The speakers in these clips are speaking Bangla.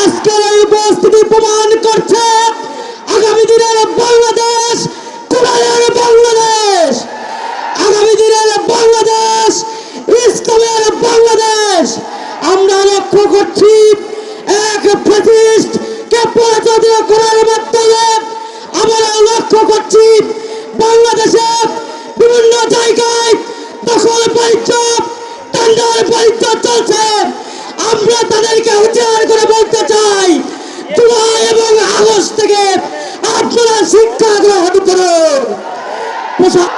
আজকের এই উপস্থিতি প্রমাণ করছে আগামী দিনের বাংলাদেশ কোরআনের বাংলাদেশ আগামী দিনের বাংলাদেশ ইসলামের বাংলাদেশ আমরা লক্ষ্য করছি এক ফ্যাসিস্ট কে পরাজিত করার মাধ্যমে আমরা লক্ষ্য করছি বাংলাদেশে বিভিন্ন জায়গায় দখল পরিচয় টেন্ডার পরিচয় চলছে আমরা তাদেরকে উচ্চার করে বলতে চাই জুলাই এবং আগস্ট থেকে আপনারা শিক্ষা গ্রহণ করুন পোশাক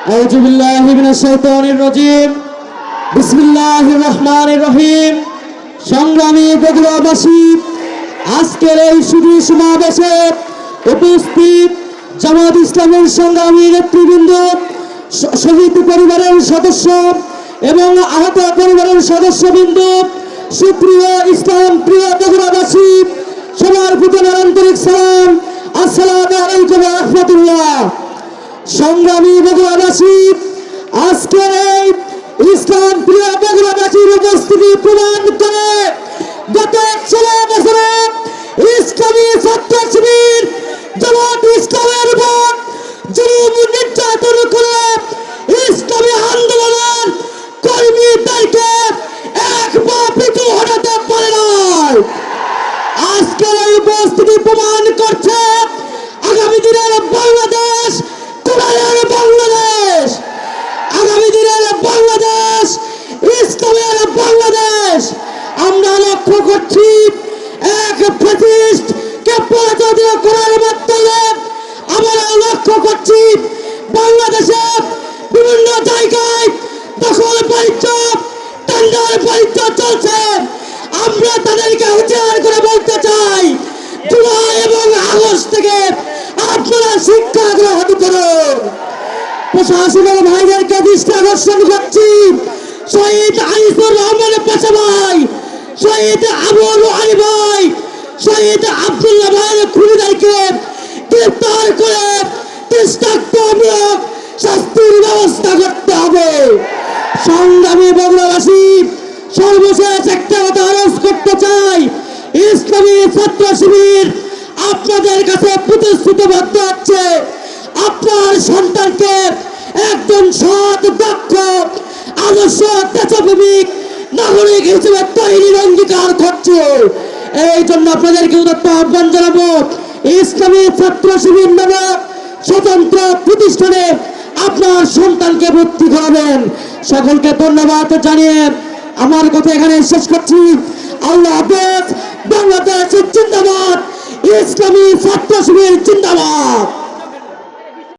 أعوذ بالله من الشيطان الرجيم بسم الله الرحمن الرحيم সংগ্রামী বগুড়াবাসী আজকের এই শুধু সমাবেশে উপস্থিত জামাত ইসলামের সংগ্রামী নেতৃবৃন্দ শ- শহীদ পরিবারের সদস্য এবং আহত পরিবারের সদস্যবৃন্দ সুপ্রিয় ইসলাম প্রিয় বগুড়াবাসী সবার প্রতি আমার আন্তরিক সালাম আসসালামু আলাইকুম রহমতুল্লাহ সংগ্রামী বগুড়াবাসী আজকে এই ইসলাম প্রিয় বগুড়াবাসীর উপস্থিতি প্রমাণ করে গত ষোলো বছরে ইসলামী ছাত্র শিবির জামাত ইসলামের উপর জুলুম নির্যাতন করে ইসলামী আন্দোলনের কর্মীদেরকে এক পা পিছু হটাতে পারে নাই। আজকের এই উপস্থিতি প্রমাণ করছে আমরা লক্ষ্য করছি, এক ফ্যাসিস্ট কে পরাজিত করার মাধ্যমে আমরা লক্ষ্য করছি, বাংলাদেশে বিভিন্ন জায়গায় দখল পরিচয় টেন্ডার পরিচয় চলছে। আমরা তাদেরকে উচ্চার করে বলতে চাই, জুলাই এবং আগস্ট থেকে আপনারা শিক্ষা গ্রহণ করুন। প্রশাসনের ভাইদেরকে দৃষ্টি আকর্ষণ করছি। শহীদ ভাই শহীদ আবুল আলী ভাই, শহীদ আব্দুল্লাহ ভাইয়ের খুনিদেরকে গ্রেফতার করে দৃষ্টান্তমূলক শাস্তির ব্যবস্থা করতে হবে। সংগ্রামী বগুড়াবাসী সর্বশেষ একটা কথা আরজ করতে চাই। ইসলামী ছাত্র শিবির আপনাদের কাছে প্রতিশ্রুতিবদ্ধ হচ্ছে, আপনার সন্তানকে একজন সৎ, দক্ষ, আদর্শ দেশপ্রেমিক নাগরিক হিসেবে তৈরির অঙ্গীকার করছে। এই জন্য আপনাদেরকে আহ্বান জানাব, ইসলামী ছাত্র শিবির নামক স্বতন্ত্র প্রতিষ্ঠানে আপনার সন্তানকে ভর্তি করাবেন। সকলকে ধন্যবাদ জানিয়ে আমার কথা এখানে শেষ করছি। আল্লাহ হাফেজ, বাংলাদেশ জিন্দাবাদ, ইসলামী ছাত্র শিবির জিন্দাবাদ।